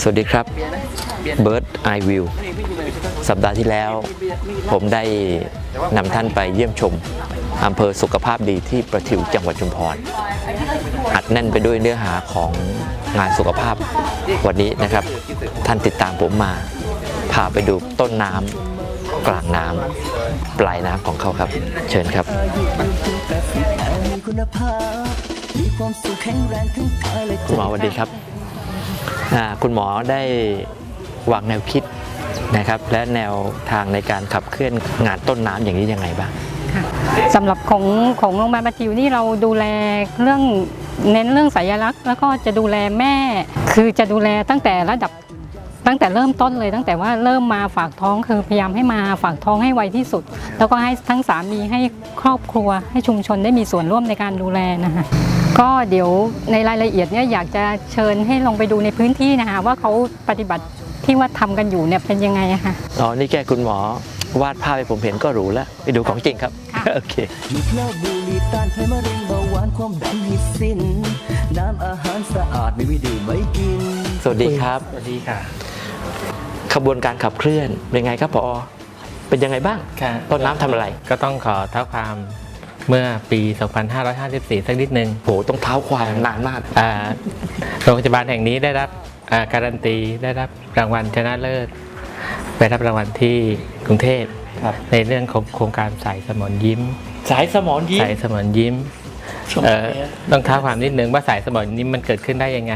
สวัสดีครับ Bird Eye View สัปดาห์ที่แล้ว ผมได้นำท่านไปเยี่ยมชมอำเภอสุขภาพดีที่ประทิวจังหวัดชุมพร อัดแน่นไปด้วยเนื้อหาของงานสุขภาพวันนี้นะครับ ท่านติดตามผมมา พาไปดูต้นน้ำกลางน้ำปลายน้ำของเขาครับ เชิญครับมีคุณภาพมีความสุขแข็งแรงทั้งกายและใจคุณหมอสวัสดีครับอ่า คุณหมอได้วางแนวคิดนะครับและแนวทางในการขับเคลื่อนงานต้นน้ำอย่างนี้ยังไงบ้างสำหรับของของโรงพยาบาลปะทิวนี่เราดูแลเรื่องเน้นเรื่องสัญลักษณ์แล้วก็จะดูแลแม่ คือจะดูแลตั้งแต่ระดับ ตั้งแต่เริ่มต้นเลยตั้งแต่ว่าเริ่มมาฝากท้องคือพยายามให้มาฝากท้องให้ไวที่สุด แล้วก็ให้ทั้งสามีให้ครอบครัวให้ชุมชนได้มีส่วนร่วมในการดูแลนะคะก็เดี๋ยวในรายละเอียดเนี่ยอยากจะเชิญให้ลงไปดูในพื้นที่นะคะว่าเขาปฏิบัติที่ว่าทำกันอยู่เนี่ยเป็นยังไงอะคะอ๋อนี่แค่คุณหมอวาดภาพให้ผมเห็นก็รู้แล้วไปดูของจริงครับค่ะโอเคหยุดเหล้าบุหรี่ต้านภัยมะเร็งเบาหวานความดันให้สิ้นน้ำอาหารสะอาดไม่มีดื่มไม่กิน สวัสดีครับ สวัสดีค่ะ ขบวนการขับเคลื่อนเป็นไงครับพอเป็นยังไงบ้างค่ะต้นน้ำทำอะไร ก็ต้องขอเท้าความเมื่อปี 2554 สักนิดนึงโหต้องเท้าความนานมากอ่าโรงพยาบาลแห่งนี้ได้รับอ่าการันตีได้รับรางวัลชนะเลิศไปรับรางวัลที่กรุงเทพครับในเรื่องของโครงการสายสมอนยิ้ม สายสมอนยิ้มสายสมอนยิ้มสมเอ่อแท้ต้องท้าความนิดนึงว่าสายสมอนยิ้มมันเกิดขึ้นได้ยังไง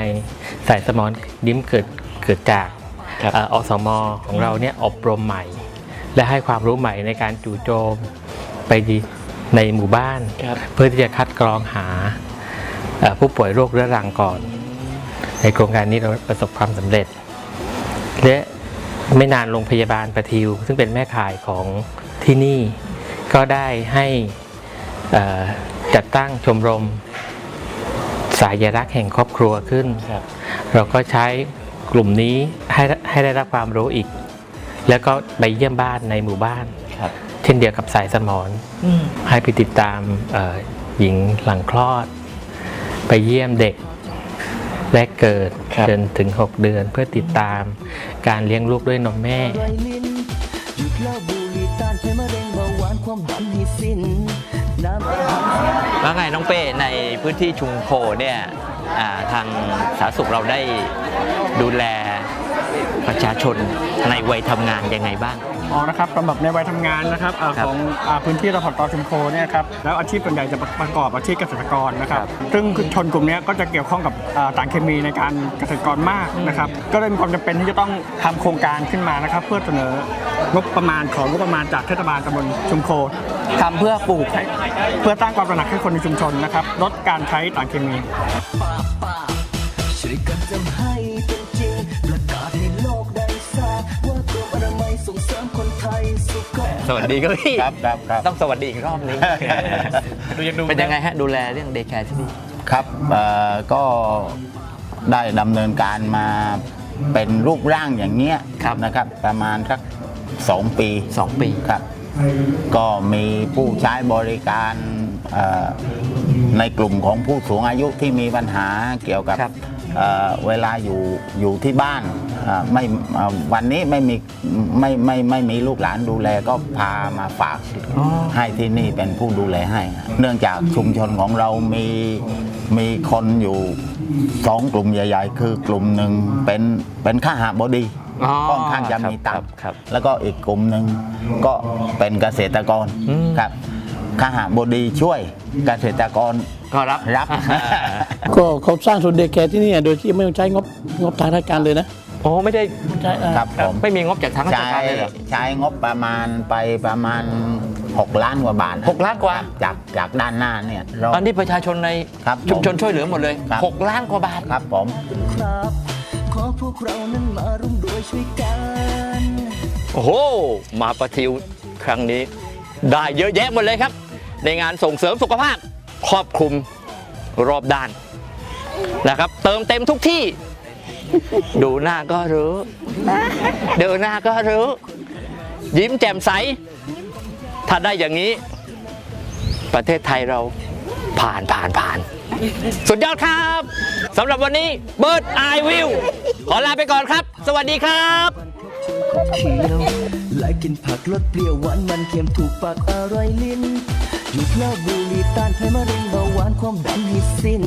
สายสมอนยิ้มเกิดเกิดจากครับเอ่ออสมของเราเนี่ยอบรมใหม่ และให้ความรู้ใหม่ในการจู่โจมไปดีในหมู่บ้านครับเพื่อที่จะคัดกรองหาเอ่อผู้ป่วยโรคเรื้อรังก่อน ในโครงการนี้เราประสบความสำเร็จ และไม่นานโรงพยาบาลประทิว ซึ่งเป็นแม่ข่ายของที่นี่ก็ได้ให้เอ่อจัดตั้งชมรมสายรักแห่งครอบครัวขึ้นครับเราก็ใช้ กลุ่มนี้ให้ให้ได้รับความรู้อีก แล้วก็ไปเยี่ยมบ้านในหมู่บ้านครับเช่นเดียวกับสายสมอนให้ไปติดตามเอ่อหญิงหลังคลอด ไปเยี่ยมเด็กแรกเกิดครับจนถึง 6 เดือนเพื่อติดตามการเลี้ยงลูกด้วยนมแม่ไรลิ้นหยุดเหล้าบุหรี่ต้านภัยมะเร็งเบาหวานความดันให้สิ้นน้ำอาหารสะอาดแล้วไงน้องเป้ในพื้นที่ชุมโพเนี่ยอ่า ทางสาธารณสุขเราได้ดูแลประชาชนในวัยทำงานยังไงบ้าง อ๋อ นะครับสำหรับในวัยทำงานนะครับอาครับของอาพื้นที่รพตชุมโคเนี่ยครับ แล้วอาชีพส่วนใหญ่จะประกอบอาชีพเกษตรกรนะครับครับซึ่งชนกลุ่มเนี้ยก็จะเกี่ยวข้องกับอ่าสารเคมีในการเกษตรกรมากนะครับ ก็เลยมีความจำเป็นที่จะต้องทำโครงการขึ้นมานะครับ เพื่อเสนองบประมาณของงบประมาณจากเทศบาลตำบลชุมโค ทำเพื่อปลูกให้เพื่อสร้างความตระหนักให้คนในชุมชนนะครับลดการใช้สารเคมีป้าป้าช่วยกันทำให้เป็นจริงประกาศให้โลกได้ทราบว่ากรมอนามัยส่งเสริมคนไทยสุขภาพสวัสดีครับพี่ครับครับครับต้องสวัสดีอีกรอบนึงเป็นยังไงฮะดูแลเรื่องเดย์แคร์ที่นี่ครับเอ่อก็ได้ดำเนินการมาเป็นรูปร่างอย่างเงี้ยครับนะครับ ประมาณสักสองปีสองปีครับ ก็มีผู้ใช้บริการเอ่อในกลุ่มของผู้สูงอายุที่มีปัญหาเกี่ยวกับครับเอ่อเวลาอยู่อยู่ที่บ้านอ่าไม่เอ่อวันนี้ไม่มีไม่ไม่ไม่มีลูกหลานดูแลก็พามาฝากให้ที่นี่เป็นผู้ดูแลให้ เนื่องจากชุมชนของเรามีมีคนอยู่สองกลุ่มใหญ่ ๆ คือกลุ่มหนึ่งเป็นเป็นข้าหาบดี อ๋อค่อนข้างจะมีตัครังบค์ครับแล้วก็อีกกลุ่มหนึ่งก็เป็นเกษตรกรอืม ครับข้าหาบดีช่วยเกษตรกรก็รับ รับ ก็เขาสร้างศูนย์เด็กแคร์ที่นี่โดยที่ไม่ต้องใช้งบงบทางราชการเลยนะโอ้ไม่ได้ใช้อ่าครับผม ไม่มีงบจากทางราชใช้การเลยเหรอ ใช้งบประมาณไปประมาณ 6 ล้านกว่าบาทหกล้านกว่า จากจากด้านหน้าเนี่ยเรา อันนี้ประชาชนในครับชุมชนช่วยเหลือหมดเลยครับ6ล้านกว่าบาท ครับผม ครับ ขอพวกเรานั้นมาร่วมด้วยช่วยกัน โอ้โห มาประทิวครั้งนี้ ได้เยอะแยะหมดเลยครับ ในงานส่งเสริมสุขภาพครอบคลุมรอบด้านนะครับ เติมเต็มทุกที่ ดูหน้าก็รู้ดูหน้าก็รู้ ยิ้มแจ่มใส ถ้าได้อย่างนี้ ประเทศไทยเราผ่านผ่านผ่าน สุดยอดครับสำหรับวันนี้เบิร์ดไอวิวขอลาไปก่อนครับ สวัสดีครับหลากินผักรสเปรี้ยวหวานมันเค็มถูกปากอร่อยลิ้นอยู่เพลาบุรีต้านไขมะเร็งเบาหวานความดันหิสิ้น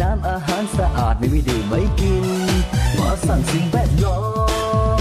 น้ำอาหารสะอาดไม่มีดื่มไม่กินหมอสั่งสิ่งแวดล้อม